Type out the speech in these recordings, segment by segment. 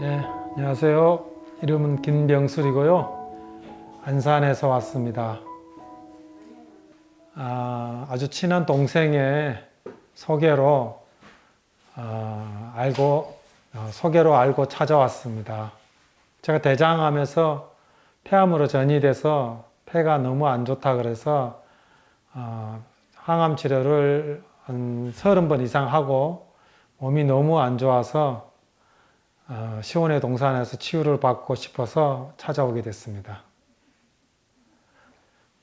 안녕하세요. 이름은 김병술이고요. 안산에서 왔습니다. 아, 아주 친한 동생의 소개로 아, 알고 어, 소개로 알고 찾아왔습니다. 제가 대장암에서 폐암으로 전이돼서 폐가 너무 안 좋다 그래서 어, 항암 치료를 한 서른 번 이상 하고 몸이 너무 안 좋아서 어, 시원의 동산에서 치유를 받고 싶어서 찾아오게 됐습니다.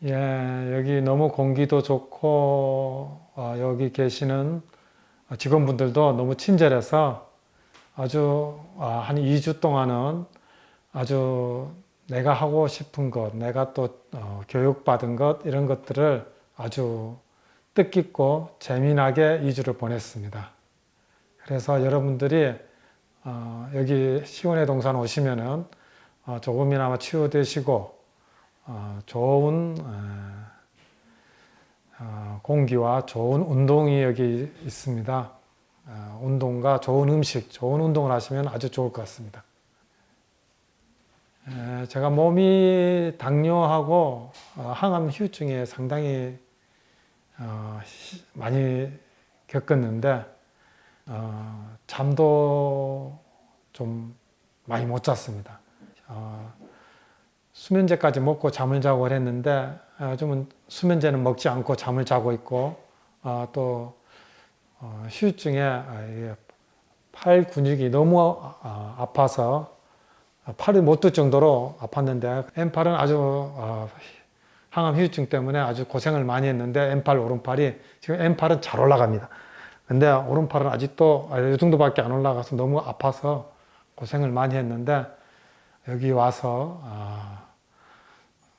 예, 여기 너무 공기도 좋고 어, 여기 계시는 직원분들도 너무 친절해서 아주 아, 한 2주 동안은 아주 내가 하고 싶은 것, 내가 또 어, 교육받은 것 이런 것들을 아주 뜻깊고 재미나게 2주를 보냈습니다. 그래서 여러분들이 어, 여기 시원의 동산 오시면은 어, 조금이나마 치유되시고 어, 좋은 어, 어, 공기와 좋은 운동이 여기 있습니다. 어, 운동과 좋은 음식, 좋은 운동을 하시면 아주 좋을 것 같습니다. 에, 제가 몸이 당뇨하고 어, 항암 후유증에 상당히 어, 시- 많이 겪었는데 어, 잠도 좀 많이 못 잤습니다. 어, 수면제까지 먹고 잠을 자고 했는데 어, 요즘은 수면제는 먹지 않고 잠을 자고 있고 어, 또 어, 후유증에 아, 팔 근육이 너무 아, 아파서 팔이 못들 정도로 아팠는데 왼팔은 아주 어, 항암 후유증 때문에 아주 고생을 많이 했는데 왼팔 오른팔이 지금 왼팔은 잘 올라갑니다. 근데 오른팔은 아직도 아, 이 정도밖에 안 올라가서 너무 아파서 고생을 많이 했는데 여기 와서 아,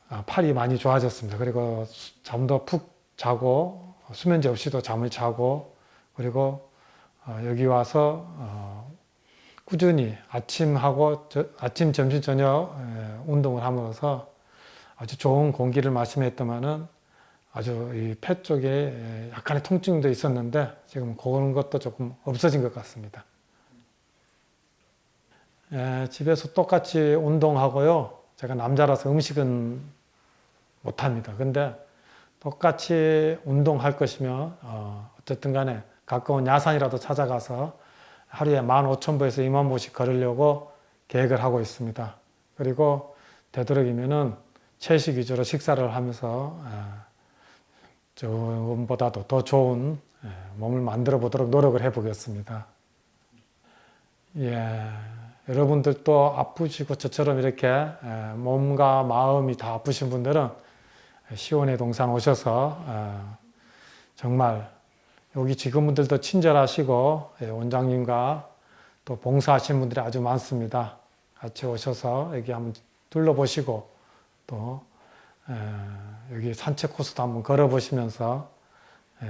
아, 팔이 많이 좋아졌습니다. 그리고 수- 잠도 푹 자고 수면제 없이도 잠을 자고 그리고 어, 여기 와서 어, 꾸준히 아침하고 저- 아침, 점심, 저녁 에, 운동을 함으로써 아주 좋은 공기를 마시며 했더만은 아주 이 폐 쪽에 에, 약간의 통증도 있었는데 지금 그런 것도 조금 없어진 것 같습니다. 에, 집에서 똑같이 운동하고요. 제가 남자라서 음식은 못합니다. 근데 똑같이 운동할 것이면 어, 어쨌든 간에 가까운 야산이라도 찾아가서 하루에 15,000보에서 2만 보씩 걸으려고 계획을 하고 있습니다. 그리고 되도록이면은 채식 위주로 식사를 하면서 어, 조금보다도 더 좋은 예, 몸을 만들어 보도록 노력을 해 보겠습니다. 예, 여러분들도 아프시고 저처럼 이렇게 예, 몸과 마음이 다 아프신 분들은 시원의 동산 오셔서 어, 정말 여기 직원분들도 친절하시고 예, 원장님과 또 봉사하신 분들이 아주 많습니다. 같이 오셔서 여기 한번 둘러보시고 또 에, 여기 산책 코스도 한번 걸어보시면서 에,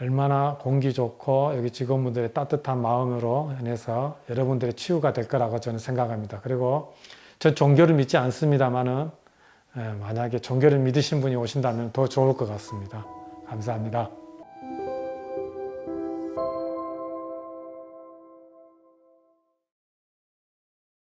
얼마나 공기 좋고 여기 직원분들의 따뜻한 마음으로 인해서 여러분들의 치유가 될 거라고 저는 생각합니다. 그리고 저 종교를 믿지 않습니다만은 에, 만약에 종교를 믿으신 분이 오신다면 더 좋을 것 같습니다. 감사합니다.